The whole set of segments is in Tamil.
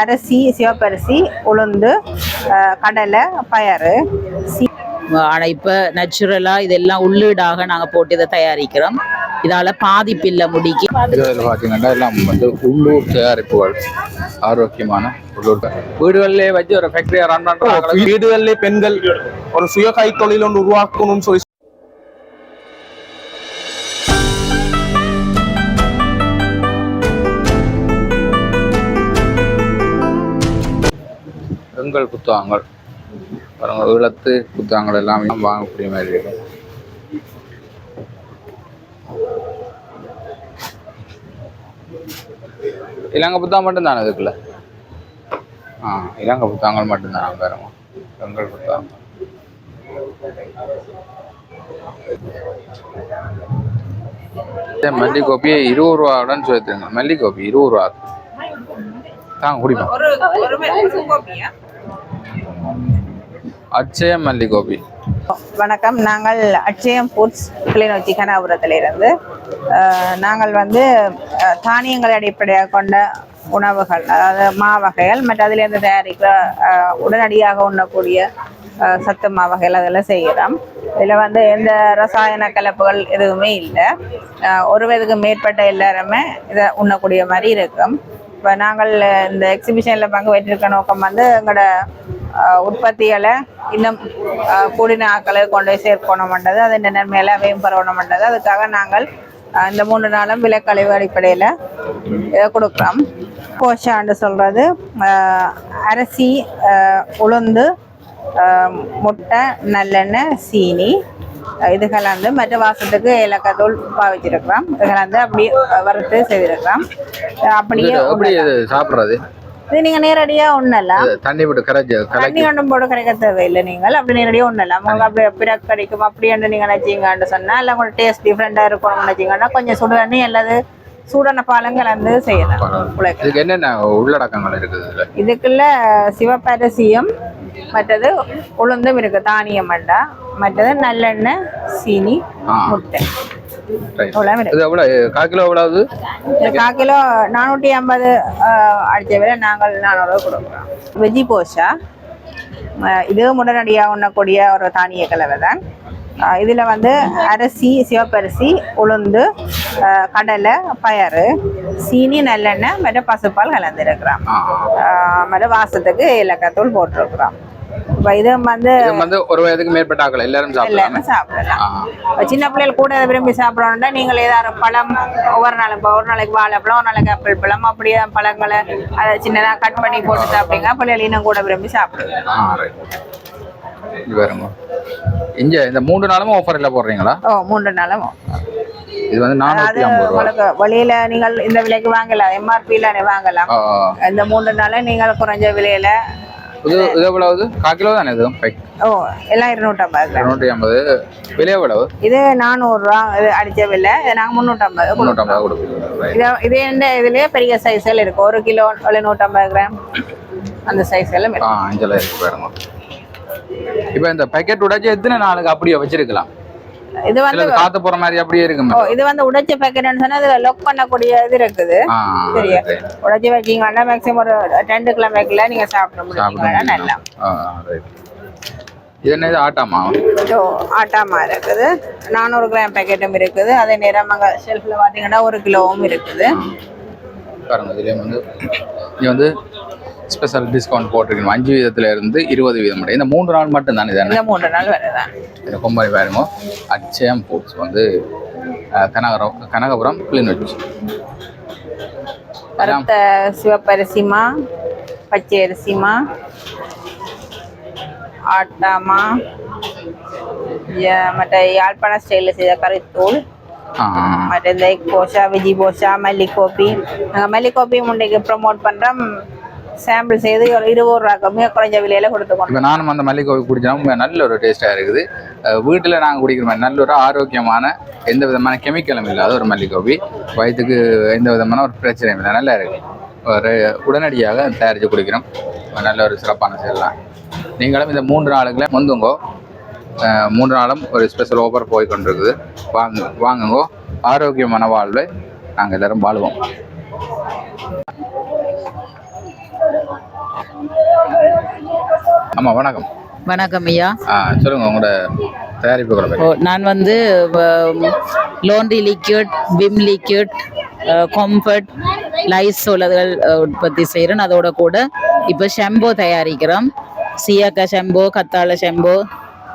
அரிசி சிவப்பரிசி உளுந்து கடலை பயறு. சீ ஆனால் இப்போ நேச்சுரலாக இதெல்லாம் உள்ளீடாக நாங்கள் போட்டு இதை தயாரிக்கிறோம். இதால் பாதிப்பில்லை முடிக்கு. இதில் பார்த்தீங்கன்னா எல்லாம் வந்து உள்ளூர் தயாரிப்புகள் ஆரோக்கியமான உள்ளூர் வீடுகளிலே வச்சு ஒரு ஃபேக்டரியை ரன் பண்ணுறாங்க வீடுகளிலே பெண்கள் ஒரு சுய கைத்தொழில் ஒன்று உருவாக்கணும்னு சொல்லி எங்கள் புத்தகங்கள் பாருங்க விளத்து புத்தகங்கள் எல்லாமே வாங்கக்கூடிய மாதிரி இருக்கும் இலங்கை புத்தகம் மட்டும்தானே இதுக்குள்ள? ஆ இலங்கை புத்தகங்கள் மட்டும்தான் பாருங்க. எங்கள் புத்தகம். மல்லி கோப்பி இருபது ரூபாடன்னு சொல்லிட்டுருங்க மல்லி கோப்பி இருபது ரூபா. தாங்க குடிப்போம் அச்சயம் மல்லி கோபி வணக்கம். நாங்கள் அட்சயம் ஃபுட்ஸ் கிளிநொச்சி கனாபுரத்திலிருந்து நாங்கள் வந்து தானியங்களை அடிப்படையாக கொண்ட உணவுகள் அதாவது மா வகைகள் மற்ற அதிலிருந்து தயாரிக்கிற உடனடியாக உண்ணக்கூடிய சத்து மா வகைகள் அதெல்லாம் செய்கிறோம். இதில் வந்து எந்த ரசாயன கலப்புகள் எதுவுமே இல்லை. ஒரு வயதுக்கு மேற்பட்ட எல்லாருமே இதை உண்ணக்கூடிய மாதிரி இருக்கும். இப்போ நாங்கள் இந்த எக்ஸிபிஷனில் பங்கு பெற்றிருக்க நோக்கம் வந்து எங்களோட உற்பத்திகளை இன்னும் கூடின ஆக்களை கொண்டு போய் சேர்க்கணும்ன்றது அது இந்த நன்மையில அவையும் பரவணும்ன்றது அதுக்காக நாங்கள் இந்த மூணு நாளும் விலைக்கழிவு அடிப்படையில் இதை கொடுக்குறோம். கோஷாண்டு சொல்கிறது அரிசி உளுந்து முட்டை நல்லெண்ணெய் சீனி இது கலந்து மற்ற வாசத்துக்கு ஏலக்காய் தூள் பாவிச்சிருக்கிறோம் இது கலந்து அப்படியே வறுத்து செய்திருக்கிறோம். அப்படியே சாப்பிட்றது? இது நீங்கள் நேரடியாக உண்ணலாம் தண்ணி விட்டு கரைச்சி தண்ணி ஒன்றும் போட கிடைக்க தேவையில்லை நீங்கள். அப்படி ஒன்றும் உங்களுக்கு அப்படியே பிறகு கிடைக்கும்? அப்படின்ட்டு நீங்கள் நினச்சிங்கன்னு சொன்னால் இல்லை உங்களுக்கு டேஸ்ட் டிஃப்ரெண்ட்டாக இருக்கணும்னு நினச்சிங்கன்னா கொஞ்சம் சுடு தண்ணி அல்லது சூடான பாலம் கலந்து செய்யலாம். இதுக்கு என்னென்ன உள்ளடக்கங்கள் இருக்குது இதுக்குள்ள சிவப்பரிசியும் மற்றது உளுந்தும் இருக்கு தானியம் மண்டா மற்றது நல்லெண்ணெய் சீனி. முட்டை. கால் நானூற்றி ஐம்பது அடித்த விட நாங்கள் நானூறு கொடுக்குறோம். வெஜி போஷா இது உடனடியாக உண்ணக்கூடிய ஒரு தானிய கலவை தான் இதில் வந்து அரிசி சிவப்பரிசி உளுந்து கடலை பயறு சீனி நல்லெண்ணெய் மற்ற பசுப்பால் கலந்துருக்கிறோம். ஆ. மற்ற வாசத்துக்கு ஏலக்காய் தூள் போட்டிருக்கிறோம். இப்போ இது வந்து வந்து ஒரு வயதுக்கு மேற்பட்ட ஆக்கள் எல்லாரும் சாப்பிடலாம்? சின்ன பிள்ளைகள் கூட விரும்பி சாப்பிடணும்னா நீங்கள் ஏதாவது பழம் ஒவ்வொரு நாள் இப்போ ஒரு நாளைக்கு வாழைப்பழம் ஒரு நாளைக்கு ஆப்பிள் பழம் அப்படியே பழங்களை அதை சின்னதாக கட் பண்ணி போட்டு சாப்பிட்டீங்க பிள்ளைகள் இன்னும் கூட விரும்பி ரைட் இது பாருங்க. இங்க இந்த மூன்று நாளும் ஆஃபர்ல போடுறீங்களா? ஓ மூன்று நாளும். இது வந்து நானூற்றி ஐம்பது உங்களுக்கு வெளியில நீங்கள் இந்த விலைக்கு வாங்கலாம். எம்ஆர்பியில் வாங்கலாம். இந்த மூன்று நாளும் நீங்கள் குறைஞ்ச விலையில. இது இது எவ்வளவு கால் கிலோ தானே இது? பைக். ஓ எல்லாம் இருநூற்றம்பது. இருநூற்றி ஐம்பது. விலை எவ்வளவு? இது நானூறுரூவா இது அடிச்ச விலை. நாங்கள் முந்நூற்றம்பது முந்நூற்றம்பது ரைட் இது இது இந்த இதுலயே பெரிய சைஸ்கள் இருக்கு. ஒரு கிலோ ஒரு நூற்றம்பது கிராம். அந்த சைஸ் எல்லாம் ஆ இருக்கு. அஞ்சல இருக்கு பாருங்க. இப்போ இந்த பேக்கெட் உடைச்சு எத்தனை நாளுக்கு அப்படியே வச்சிருக்கலாம்? இது வந்து காத்து போற மாதிரி அப்படியே ஓ இருக்குமே இது வந்து உடைச்ச பேக்கெட்னு சொன்னா இதுல லொக் பண்ணக்கூடிய இது இருக்குது. சரியா. உடைச்சி வச்சீங்கன்னா மேக்ஸிமம் ஒரு ரெண்டு கிலோமீட்டர்ல நீங்க சாப்பிட முடியுங்களா நல்லா. இது என்ன ஆட்டாமா ஸோ ஆட்டாமா இருக்குது. நானூறு கிராம் பேக்கெட்டும் இருக்குது. அதே நேரம் அங்கே ஷெல்ஃபில் பார்த்தீங்கன்னா ஒரு கிலோவும் இருக்குது. பாருங்க இதுலேயும் வந்து இது வந்து ஸ்பெஷல் டிஸ்கவுண்ட் போட்டிருக்கணும் அஞ்சு வீதத்துல இருந்து இருபது வீதம் இந்த மூன்று நாள் மட்டும் தானே இந்த மூன்று நாள் வருதான் இந்த கொம்பரி பாருங்க. அச்சயம் ஃபுட்ஸ் வந்து கனகரம் கனகபுரம் கிளிநொச்சி வறுத்த சிவப்பரிசிமா பச்சை அரிசிமா ஆட்டாமா மற்ற யாழ்ப்பாண ஸ்டைலில் செய்த கறித்தூள் மற்ற இந்த எக் போஷா வெஜி போஷா மல்லிகோப்பி நாங்கள் மல்லிகோப்பி முண்டைக்கு ப்ரொமோட் பண்ணுறோம் சாம்பிள் செய்து ஒரு இருபது ரூபா மிக குறைஞ்ச விலையில கொடுத்துக்கணும் இப்போ நானும் அந்த மல்லிகை குடிச்சோம் நல்ல ஒரு டேஸ்ட்டாக இருக்குது. வீட்டில் நாங்கள் குடிக்கிற மாதிரி நல்ல ஒரு ஆரோக்கியமான எந்த விதமான கெமிக்கலும் இல்லாத ஒரு மல்லிகோபி வயிற்றுக்கு எந்த விதமான ஒரு பிரச்சனையும் இல்லை. நல்லா இருக்கு. ஒரு உடனடியாக தயாரித்து குடிக்கிறோம். நல்ல ஒரு சிறப்பான செயலாம் நீங்களும் இந்த மூன்று நாளுக்குள்ள முந்துங்கோ மூன்று நாளும் ஒரு ஸ்பெஷல் ஓஃபர் போய் கொண்டிருக்குது. வாங்க வாங்குங்கோ. ஆரோக்கியமான வாழ்வை நாங்கள் எல்லோரும் வாழ்வோம். ஆமா வணக்கம். வணக்கம் ஐயா. சொல்லுங்க உங்களோட ஓ, நான் வந்து laundry liquid Vim liquid Comfort அதுகள் அஹ், உற்பத்தி செய்கிறேன் அதோட கூட இப்போ ஷெம்போ தயாரிக்கிறோம். சியாக்கா ஷெம்போ கத்தாழை ஷெம்போ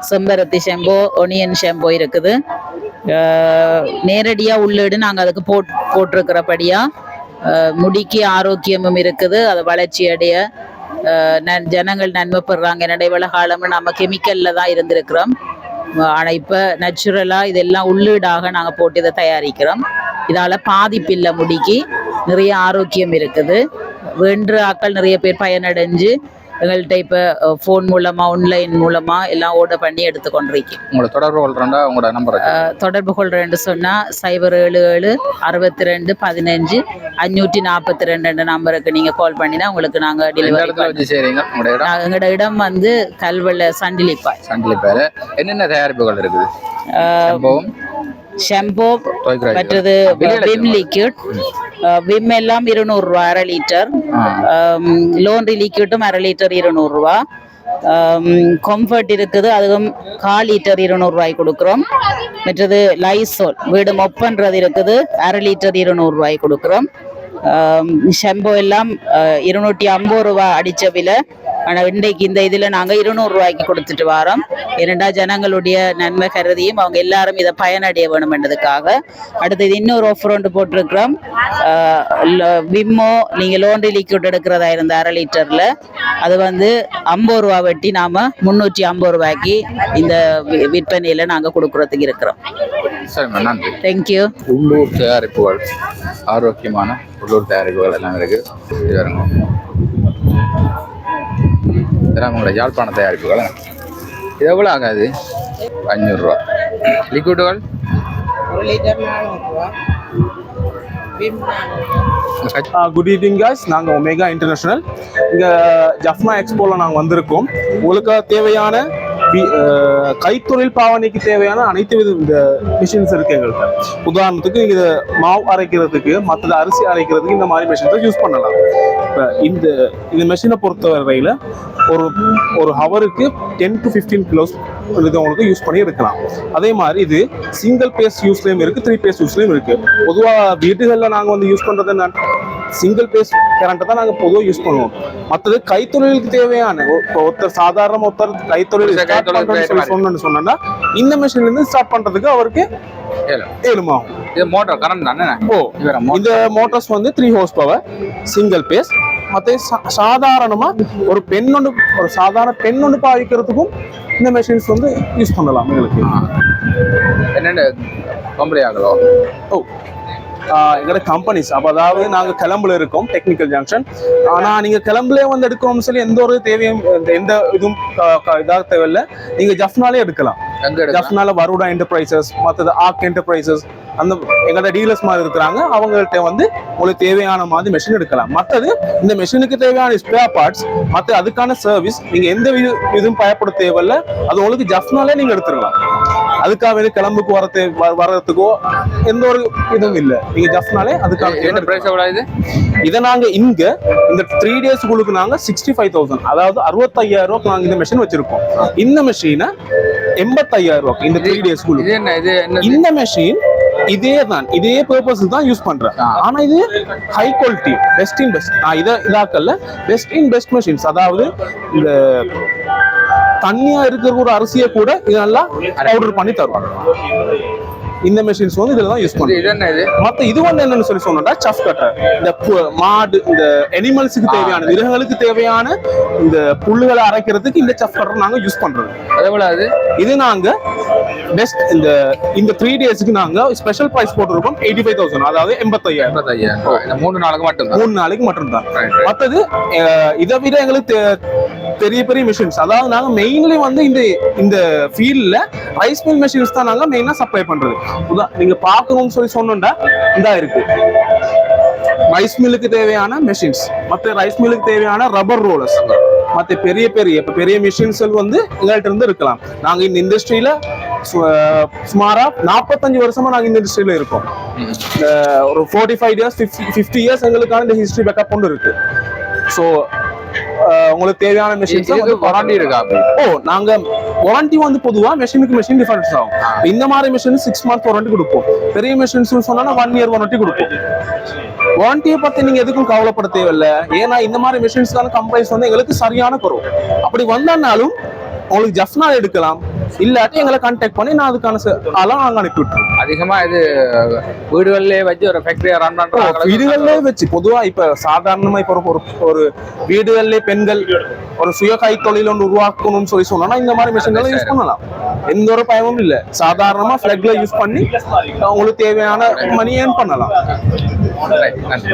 செம்பருத்தி ஷெம்போ ஒனியன் ஷெம்போ இருக்குது. நேரடியாக உள்ளீடு நாங்கள் அதுக்கு போட் போட்டிருக்கிறபடியாக முடிக்கு ஆரோக்கியமும் இருக்குது. அதை வளர்ச்சி அடைய ஜனங்கள் நன்மை பெறாங்க நடைவள காலம் நம்ம கெமிக்கலில் தான் இருந்திருக்கிறோம். ஆனால் இப்போ நேச்சுரலாக இதெல்லாம் உள்ளீடாக நாங்கள் போட்டு இதை தயாரிக்கிறோம். இதால் பாதிப்பில்லை முடிக்கு நிறைய ஆரோக்கியம் இருக்குது. வென்று ஆக்கள் நிறைய பேர் பயனடைஞ்சு எங்கள்கிட்ட இப்போ ஃபோன் மூலமாக ஆன்லைன் மூலமாக எல்லாம் ஆர்டர் பண்ணி எடுத்துக்கொண்டிருக்கோம் உங்களை தொடர்பு கொள்றேன்டா உங்களோட நம்பரை தொடர்பு கொள்றேன்னு சொன்னால் சைபர் ஏழு ஏழு அறுபத்தி ரெண்டு பதினஞ்சு அஞ்சூற்றி நாற்பத்தி ரெண்டு நம்பருக்கு நீங்கள் கால் பண்ணினா உங்களுக்கு நாங்கள் டெலிவரி நான் எங்களோட இடம்? வந்து கல்வெள்ள சண்டிலிப்பாய். சண்டிலி பேரு என்னென்ன தயாரிப்புகள் இருக்குது? ஷெம்போ மற்றது விம் லிக்யூட் விம் எல்லாம் இருநூறுவா அரை லிட்டர் லோன்ரி லிக்யூட்டும் அரை லிட்டர் இருநூறுவா கம்ஃபர்ட் இருக்குது அதுவும் கால் லிட்டர் இருநூறுவாய் கொடுக்குறோம் மற்றது லைசோல் வீடு மொப்பன்றது இருக்குது அரை லிட்டர் இருநூறுவாய் கொடுக்குறோம் ஷெம்போ எல்லாம் இருநூற்றி ஐம்பது ரூபா அடித்த விலை ஆனால் இன்றைக்கு இந்த இதில் நாங்கள் இருநூறுவாய்க்கு கொடுத்துட்டு வரோம். ஏனெண்டா ஜனங்களுடைய நன்மை கருதியும் அவங்க எல்லாரும் இதை பயனடைய வேணுமென்றதுக்காக அடுத்தது இன்னொரு ஆஃபர் ஒன்று போட்டிருக்கிறோம். விம்மோ நீங்கள் லோண்ட்ரி லிக்விட் எடுக்கிறதா இருந்த அரை லிட்டரில். அது வந்து ஐம்பது ரூபா வெட்டி நாம் முந்நூற்றி ஐம்பது ரூபாய்க்கு இந்த விற்பனையில் நாங்கள் கொடுக்குறதுக்கு இருக்கிறோம். சரிம்மா நன்றி. தேங்க்யூ உள்ளூர் தயாரிப்புகள் ஆரோக்கியமான உள்ளூர் தயாரிப்புகள் எல்லாம் இருக்கு. இது வருங்க இதெல்லாம் உங்களோட யாழ்ப்பாண தயாரிப்புகள் இது எவ்வளோ ஆகாது அஞ்சூறுரூவா லிக்விடுகள் குட் ஈவினிங் guys. நாங்கள் ஒமேகா இன்டர்நேஷனல் இங்கே ஜஃப்னா எக்ஸ்போவில் நாங்கள் வந்திருக்கோம். உங்களுக்கு தேவையான கைத்தொழில் பாவனைக்கு தேவையான அனைத்து வித இந்த மிஷின்ஸ் இருக்கு எங்கள்கிட்ட உதாரணத்துக்கு இதை மாவு அரைக்கிறதுக்கு மற்றது அரிசி அரைக்கிறதுக்கு இந்த மாதிரி மிஷின்ஸை யூஸ் பண்ணலாம். இப்போ இந்த இந்த மிஷினை பொறுத்தவரையில் ஒரு ஒரு ஹவருக்கு டென் டு ஃபிஃப்டீன் கிலோஸ் உங்களுக்கு யூஸ் பண்ணி இருக்கலாம் அதே மாதிரி இது சிங்கிள் பேஸ் யூஸ்லேயும் இருக்குது த்ரீ பேஸ் யூஸ்லேயும் இருக்குது பொதுவாக வீடுகளில் நாங்கள் வந்து யூஸ் பண்ணுறது என்ன? சிங்கிள் பேஸ் கரண்ட்டை தான் நாங்கள் பொதுவாக யூஸ் பண்ணுவோம். மற்றது கைத்தொழிலுக்கு தேவையான இப்போ ஒருத்தர் சாதாரண ஒருத்தர் கைத்தொழில். சொன்னேன்னு சொன்னா இந்த மிஷின்லேருந்து ஸ்டார்ட் பண்ணுறதுக்கு அவருக்கு ஏழு. ஏழுமாகும் இது மோட்டர் கரண்ட் தானே? ஓ இந்த மோட்டார்ஸ் வந்து three horse power single phase மற்ற சாதாரணமா ஒரு பெண் ஒன்று ஒரு சாதாரண பெண் ஒன்று பாவிக்கிறதுக்கும் இந்த மெஷின்ஸ் வந்து யூஸ் பண்ணலாம் எங்களுக்கு. என்னென்ன கம்பெனி ஆகலோ ஓ எங்களோட கம்பெனிஸ் அப்போ அதாவது நாங்கள் கிளம்புல இருக்கோம் டெக்னிக்கல் ஜங்ஷன் ஆனால் நீங்கள் கிளம்புலே வந்து எடுக்கணும்னு சொல்லி எந்த ஒரு தேவையும் எந்த- இதுவும் இதாக தேவையில்லை. நீங்கள் ஜஃப்னாலே எடுக்கலாம். ஜஃப்னால வருடா என்டர்பிரைசஸ் மற்றது ஆர்க் என்டர்பிரைசஸ் அந்த எங்களோட டீலர்ஸ் மாதிரி இருக்கிறாங்க. அவங்கள்ட்ட வந்து உங்களுக்கு தேவையான மாதிரி மெஷின் எடுக்கலாம். மற்றது இந்த மெஷினுக்கு தேவையான ஸ்பேர் பார்ட்ஸ் மற்ற அதுக்கான சர்வீஸ் நீங்க எந்த இது இதுவும் பயப்பட தேவையில்ல. அது உங்களுக்கு ஜஃப்னாலே நீங்க எடுத்துடலாம். அதுக்காக வேண்டி கிளம்புக்கு வர வர்றதுக்கோ எந்த ஒரு இதுவும் இல்லை. நீங்க ஜஃப்னாலே அதுக்கான என்ன பிரைஸ் எவ்வளோ இது இதை நாங்க இங்க இந்த த்ரீ டேஸ் உங்களுக்கு நாங்க சிக்ஸ்டி ஃபைவ் தௌசண்ட் அதாவது அறுபத்தையாயிரம் ரூபாய்க்கு நாங்க இந்த மெஷின் வச்சிருக்கோம். இந்த மெஷினை எண்பத்தையாயிரம் ரூபாய்க்கு இந்த த்ரீ டேஸ் இது என்ன? இது என்ன இந்த மெஷின் இதே தான் இதே பர்பஸ் தான் யூஸ் பண்றேன். ஆனா இது high quality best in best நான் இதை இதாக்கல்ல. பெஸ்ட் இன் பெஸ்ட் மெஷின்ஸ் அதாவது இந்த தண்ணியா இருக்கிற ஒரு அரிசியை கூட இதெல்லாம் பவுடர் பண்ணி தருவாங்க. இந்த மெஷின்ஸ் வந்து இதுல தான் யூஸ் பண்ணுவோம். இது? என்ன இது வந்து என்னன்னு சொல்லி சொன்னா சஃப் கட்டர் இந்த மாடு இந்த அனிமல்ஸுக்கு தேவையான மிருகங்களுக்கு தேவையான இந்த புல்லுகளை அரைக்கிறதுக்கு இந்த சஃப் கட்டர் நாங்க யூஸ் பண்றது. அது இது நாங்க பெஸ்ட் இந்த இந்த த்ரீ டேஸ்க்கு நாங்க ஸ்பெஷல் பிரைஸ் போட்டிருக்கோம் எயிட்டி ஃபைவ் தௌசண்ட் அதாவது எண்பத்தையாயிரம். எண்பத்தையாயிரம். மூணு நாளுக்கு மட்டும் மூணு நாளைக்கு Right, right. மற்றது இதை விட எங்களுக்கு பெரிய பெரிய மிஷின்ஸ் அதாவது நாங்கள் மெயின்லி வந்து இந்த இந்த ஃபீல்டில் ரைஸ் மில் மிஷின்ஸ் தான் நாங்கள் மெயினாக சப்ளை பண்ணுறது உதா நீங்கள் பார்க்கணும்னு சொல்லி சொன்னோம்டா இதாக இருக்குது ரைஸ் மில்லுக்கு தேவையான மெஷின்ஸ் மற்ற ரைஸ் மில்லுக்கு தேவையான ரப்பர் ரோலர்ஸ் மற்ற பெரிய பெரிய இப்போ பெரிய மிஷின்ஸ்கள் வந்து எங்கள்கிட்ட இருந்து இருக்கலாம். நாங்கள் இந்த இண்டஸ்ட்ரியில் சுமாரா நாற்பத்தஞ்சு வருஷமா நாங்கள் இந்த இண்டஸ்ட்ரியில் இருக்கோம். ஒரு forty five years fifty fifty years எங்களுக்கான இந்த ஹிஸ்ட்ரி பேக்கப் கொண்டு இருக்கு. ஸோ உங்களுக்கு தேவையான மிஷின்ஸ் வாரண்டி இருக்கா? ஓ நாங்க வாரண்டி வந்து பொதுவா மெஷினுக்கு மெஷின் டிஃபரன்ஸ் ஆகும். இந்த மாதிரி மிஷின் சிக்ஸ் மந்த் வாரண்டி கொடுப்போம். பெரிய மிஷின்ஸ் சொன்னா ஒன் இயர் வாரண்டி கொடுப்போம். வாரண்டியை பத்தி நீங்க எதுக்கும் கவலைப்பட தேவையில்ல. ஏன்னா இந்த மாதிரி மிஷின்ஸ்க்கான கம்ப்ளைண்ட்ஸ் வந்து எங்களுக்கு சரியான குறவு அப்படி வந்தாலும் உங்களுக்கு ஜஃப்னா எடுக்கலாம். இல்லாட்டி எங்களை கான்டாக்ட் பண்ணி நான் அதுக்கான ச- ஆளெல்லாம் நாங்க அனுப்பி விட்டுருவோம் அதிகமா இது வீடுகளிலே வச்சு ஒரு ஃபேக்டரியா ரன் பண்றாங்க வீடுகள்லயே வச்சு. பொதுவா இப்ப சாதாரணமா இப்ப ஒரு- ஒரு வீடுகள்லயே பெண்கள் ஒரு சுய கைத்தொழில் ஒன்று உருவாக்கணும்னு சொல்லி சொன்னா இந்த மாதிரி மிஷின்களை யூஸ் பண்ணலாம். எந்த ஒரு பயமும் இல்ல. சாதாரணமா ஃபிளக்ல யூஸ் பண்ணி உங்களுக்கு தேவையான மணி ஏர்ன் பண்ணலாம். நன்றி.